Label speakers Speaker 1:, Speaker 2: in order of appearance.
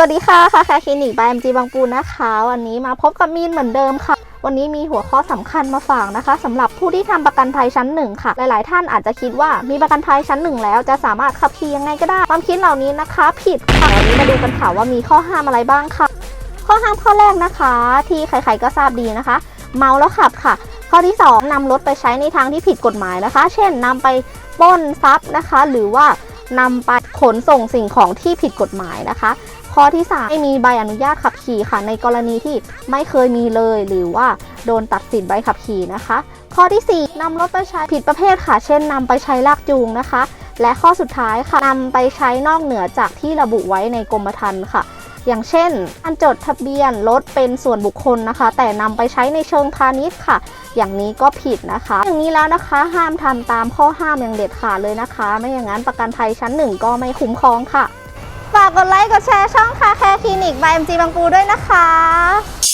Speaker 1: สวัสดีค่ะค่ะแคคลินิกบายเอ็มจีบางปูนะคะ วันนี้มาพบกับมีนเหมือนเดิมค่ะ วันนี้มีหัวข้อสำคัญมาฝากนะคะสำหรับผู้ที่ทำประกันภัยชั้นหนึ่งค่ะ หลาย ๆ ท่านอาจจะคิดว่ามีประกันภัยชั้นหนึ่งแล้วจะสามารถขับขี่ยังไงก็ได้ ความคิดเหล่านี้นะคะ ผิดค่ะวันนี้มาดูกันค่ะว่ามีข้อห้ามอะไรบ้างค่ะ ข้อห้ามข้อแรกนะคะ ที่ใคร ๆ ก็ทราบดีนะคะ เมาแล้วขับค่ะ ข้อที่ 2นำรถไปใช้ในทางที่ผิดกฎหมายนะคะ เช่นนำไปปล้นทรัพย์นะคะ หรือว่า นำไปขนส่งสิ่งของที่ผิดกฎหมายนะคะ ข้อที่ 3 ไม่มีใบอนุญาตขับขี่ค่ะ ในกรณีที่ไม่เคยมีเลยหรือว่าโดนตัดสินใบขับขี่นะคะ ข้อที่ 4นำรถไปใช้ผิดประเภทค่ะ เช่นนำไปใช้ลากจูงนะคะ และข้อสุดท้ายค่ะนำไปใช้นอกเหนือจากที่ระบุไว้ในกรมธรรม์ค่ะ อย่างเช่นการจดทะเบียนรถเป็นส่วนบุคคลนะคะ แต่นำไปใช้ในเชิงพาณิชย์ค่ะ อย่างนี้ก็ผิดนะคะ อย่างนี้แล้วนะคะห้ามทำตามข้อห้ามอย่างเด็ดขาดเลยนะคะ ไม่อย่างนั้นประกันภัยชั้นหนึ่งก็ไม่คุ้มครองค่ะ ฝากกดไลค์กดแชร์ช่องคาแคร์คลินิกบายเอ็มจีบางปูด้วยนะคะ